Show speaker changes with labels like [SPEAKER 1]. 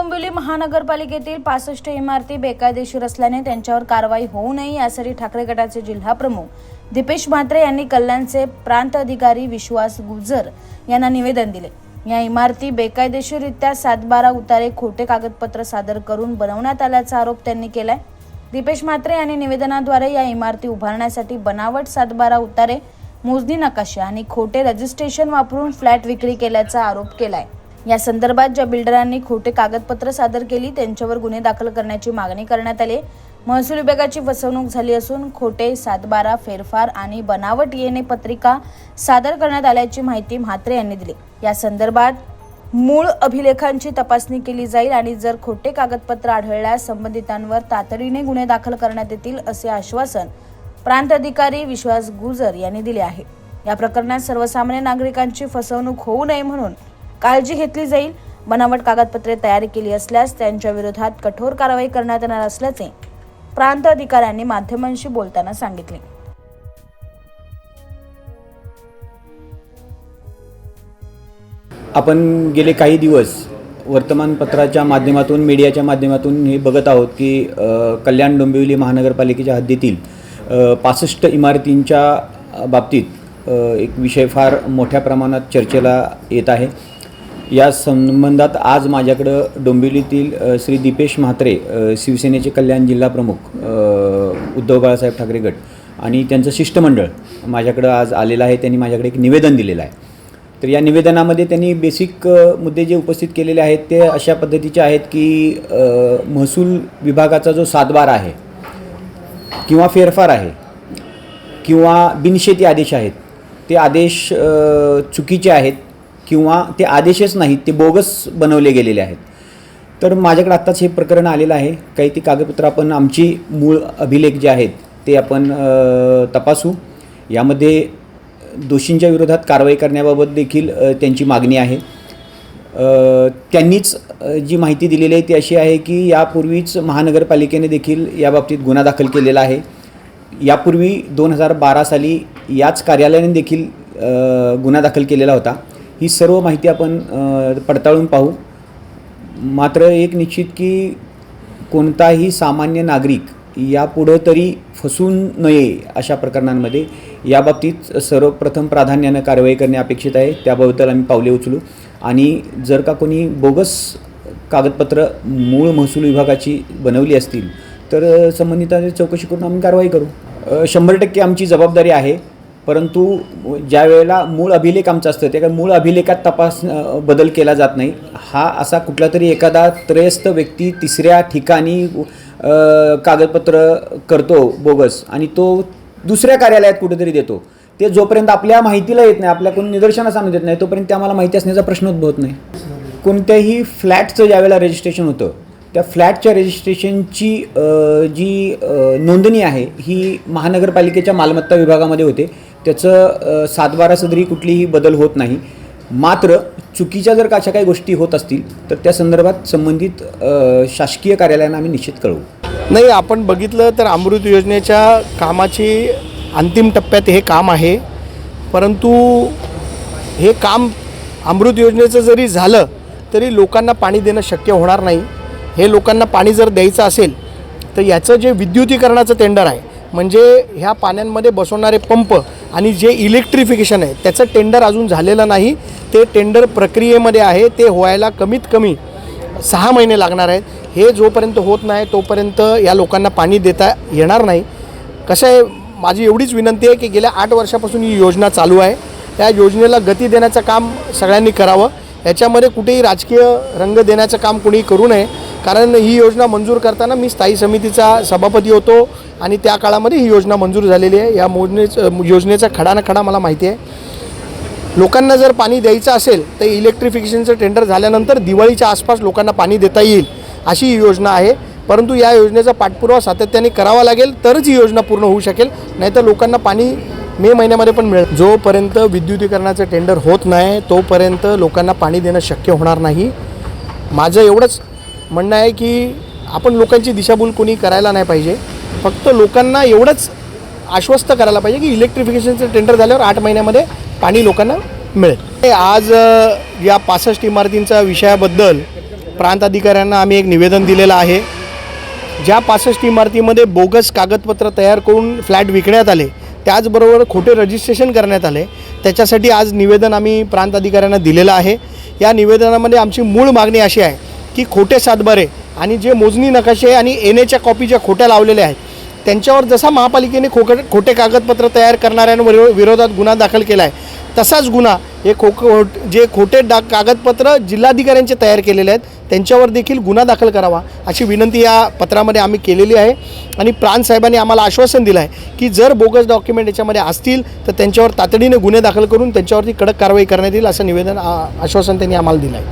[SPEAKER 1] महानगरपालिकेतील पासष्ट इमारती बेकायदेशीर असल्याने त्यांच्यावर कारवाई होऊ नये यासाठी ठाकरे गटाचे जिल्हा प्रमुख दीपेश म्हात्रे यांनी कल्याणचे प्रांत अधिकारी विश्वास गुजर यांना निवेदन दिले. या इमारती बेकायदेशीररित्या सातबारा उतारे खोटे कागदपत्र सादर करून बनवण्यात आल्याचा आरोप त्यांनी केलाय. दीपेश म्हात्रे यांनी निवेदनाद्वारे या इमारती उभारण्यासाठी बनावट सातबारा उतारे मोजणी नकाशा आणि खोटे रजिस्ट्रेशन वापरून फ्लॅट विक्री केल्याचा आरोप केलाय. या संदर्भात ज्या बिल्डरांनी खोटे कागदपत्र सादर केली त्यांच्यावर गुन्हे दाखल करण्याची मागणी करण्यात आली. महसूल विभागाची फसवणूक झाली असून खोटे सातबारा फेरफार आणि बनावट येणे पत्रिका सादर करण्यात आल्याची माहिती म्हात्रे यांनी दिली. या संदर्भात मूळ अभिलेखांची तपासणी केली जाईल आणि जर खोटे कागदपत्र आढळल्यास संबंधितांवर तातडीने गुन्हे दाखल करण्यात येतील असे आश्वासन प्रांत अधिकारी विश्वास गुजर यांनी दिले आहे. या प्रकरणात सर्वसामान्य नागरिकांची फसवणूक होऊ नये म्हणून काळजी घेतली जाईल. बनावट कागदपत्रे तयार केली असल्यास त्यांच्या विरोधात कठोर कारवाई करण्यात येणार असल्याचे प्रांत अधिकाऱ्यांनी माध्यमांशी बोलताना सांगितले.
[SPEAKER 2] आपण गेले काही दिवस वर्तमानपत्राच्या माध्यमातून मीडियाच्या माध्यमातून हे बघत आहोत की कल्याण डोंबिवली महानगरपालिकेच्या हद्दीतील पासष्ट इमारतींच्या बाबतीत एक विषय फार मोठ्या प्रमाणात चर्चेला येत आहे. या संबंधात आज माझ्याकडं डोंबिवलीतील श्री दीपेश म्हात्रे शिवसेनेचे कल्याण जिल्हा प्रमुख उद्धव बाळासाहेब ठाकरे गट आणि त्यांचं शिष्टमंडळ माझ्याकडं आज आलेलं आहे. त्यांनी माझ्याकडे एक निवेदन दिलेलं आहे. तर या निवेदनामध्ये त्यांनी बेसिक मुद्दे जे उपस्थित केलेले आहेत ते अशा पद्धतीचे आहेत की महसूल विभागाचा जो सातबार आहे किंवा फेरफार आहे किंवा बिनशेती आदेश आहेत ते आदेश चुकीचे आहेत. किंवा ते आदेशच नाहीत ते बोगस बनवले गेलेले आहेत. तर माझ्याकडे आत्ताच हे प्रकरण आलेलं आहे. काही ती कागदपत्रं आपण आमची मूळ अभिलेख जे आहेत ते आपण तपासू. यामध्ये दोषींच्या विरोधात कारवाई करण्याबाबत देखील त्यांची मागणी आहे. त्यांनीच जी माहिती दिलेली आहे ती अशी आहे की यापूर्वीच महानगरपालिकेने देखील याबाबतीत गुन्हा दाखल केलेला आहे. यापूर्वी दोन हजार बारा साली याच कार्यालयाने देखील गुन्हा दाखल केलेला होता. ही सर्व माहिती आपण पडताळून पाहू. मात्र एक निश्चित की कोणताही सामान्य नागरिक यापुढं तरी फसून नये अशा प्रकरणांमध्ये. याबाबतीत सर्वप्रथम प्राधान्यानं कारवाई करणे अपेक्षित आहे. त्याबद्दल आम्ही पावले उचलू. आणि जर का कोणी बोगस कागदपत्र मूळ महसूल विभागाची बनवली असतील तर संबंधितांची चौकशी करून आम्ही कारवाई करू. शंभर टक्के आमची जबाबदारी आहे. परंतु ज्या वेळेला मूळ अभिलेख आमचं असतं त्या मूळ अभिलेखात तपास बदल केला जात नाही. हा असा कुठला तरी एखादा त्रयस्थ व्यक्ती तिसऱ्या ठिकाणी कागदपत्र करतो बोगस आणि तो दुसऱ्या कार्यालयात कुठेतरी देतो. ते जोपर्यंत आपल्या माहितीला येत नाही आपल्या कोणी निदर्शनास आणून देत नाही तोपर्यंत ते आम्हाला माहिती असण्याचा प्रश्न उद्भवत नाही. कोणत्याही फ्लॅटचं ज्यावेळेला रजिस्ट्रेशन होतं त्या फ्लॅटच्या रजिस्ट्रेशनची जी नोंदणी आहे ही महानगरपालिकेच्या मालमत्ता विभागामध्ये होते. त्याचं सातबारा सदरी कुठलीही बदल होत नाही. मात्र चुकीच्या जर का अशा काही गोष्टी होत असतील तर त्या संदर्भात संबंधित शासकीय कार्यालयांना आम्ही निश्चित कळवू.
[SPEAKER 3] नाही आपण बघितलं तर अमृत योजनेच्या कामाची अंतिम टप्प्यात हे काम आहे. परंतु हे काम अमृत योजनेचं जरी झालं तरी लोकांना पाणी देणं शक्य होणार नाही. हे लोकांना पाणी जर द्यायचं असेल तर याचं जे विद्युतीकरणाचं टेंडर आहे म्हणजे ह्या पाण्यांमध्ये बसवणारे पंप आणि जे इलेक्ट्रिफिकेशन आहे त्याचं टेंडर अजून झालेलं नाही. ते टेंडर प्रक्रियेमध्ये आहे ते व्हायला कमीत कमी सहा महिने लागणार आहेत. हे जोपर्यंत होत नाही तोपर्यंत या लोकांना पाणी देता येणार नाही. कसं आहे माझी एवढीच विनंती आहे की गेल्या आठ वर्षापासून ही योजना चालू आहे. त्या योजनेला गती देण्याचं काम सगळ्यांनी करावं. याच्यामध्ये कुठेही राजकीय रंग देण्याचं काम कुणीही करू नये. कारण ही योजना मंजूर करताना मी स्थायी समितीचा सभापती होतो आणि त्या काळामध्ये ही योजना मंजूर झालेली आहे. या मोजनेचं योजनेचा खडा ना खडा मला माहिती आहे. लोकांना जर पाणी द्यायचं असेल तर इलेक्ट्रिफिकेशनचं टेंडर झाल्यानंतर दिवाळीच्या आसपास लोकांना पाणी देता येईल अशी ही योजना आहे. परंतु या योजनेचा पाठपुरावा सातत्याने करावा लागेल तरच ही योजना पूर्ण होऊ शकेल. नाहीतर लोकांना पाणी मे महिन्यामध्ये पण मिळेल. जोपर्यंत विद्युतीकरणाचं टेंडर होत नाही तोपर्यंत लोकांना पाणी देणं शक्य होणार नाही. माझं एवढंच. म्हणणं आहे की आपण लोकांची दिशाभूल कोणी करायला नाही पाहिजे. फक्त लोकांना एवढंच आश्वस्त करायला पाहिजे की इलेक्ट्रिफिकेशनचं टेंडर झाल्यावर आठ महिन्यामध्ये पाणी लोकांना मिळेल. आज या पासष्ट इमारतींच्या विषयाबद्दल प्रांत अधिकाऱ्यांना आम्ही एक निवेदन दिलेलं आहे. ज्या पासष्ट इमारतीमध्ये बोगस कागदपत्र तयार करून फ्लॅट विकण्यात आले त्याचबरोबर खोटे रजिस्ट्रेशन करण्यात आले त्याच्यासाठी आज निवेदन आम्ही प्रांत अधिकाऱ्यांना दिलेलं आहे. या निवेदनामध्ये आमची मूळ मागणी अशी आहे की खोटे सातबारे आणि जे मोजणी नकाशे आणि एन एच्या कॉपी ज्या खोट्या लावलेल्या आहेत त्यांच्यावर जसा महापालिकेने खोक खोटे कागदपत्र तयार करणाऱ्यांवर विरोधात गुन्हा दाखल केला आहे तसाच गुन्हा हे खो जे खोटे डा कागदपत्र जिल्हाधिकाऱ्यांचे तयार केलेले आहेत त्यांच्यावर देखील गुन्हा दाखल करावा अशी विनंती या पत्रामध्ये आम्ही केलेली आहे. आणि प्राणसाहेबांनी आम्हाला आश्वासन दिलं आहे की जर बोगस डॉक्युमेंट याच्यामध्ये असतील तर त्यांच्यावर तातडीने गुन्हे दाखल करून त्यांच्यावरती कडक कारवाई करण्यात येईल असं निवेदन आश्वासन त्यांनी आम्हाला दिलं आहे.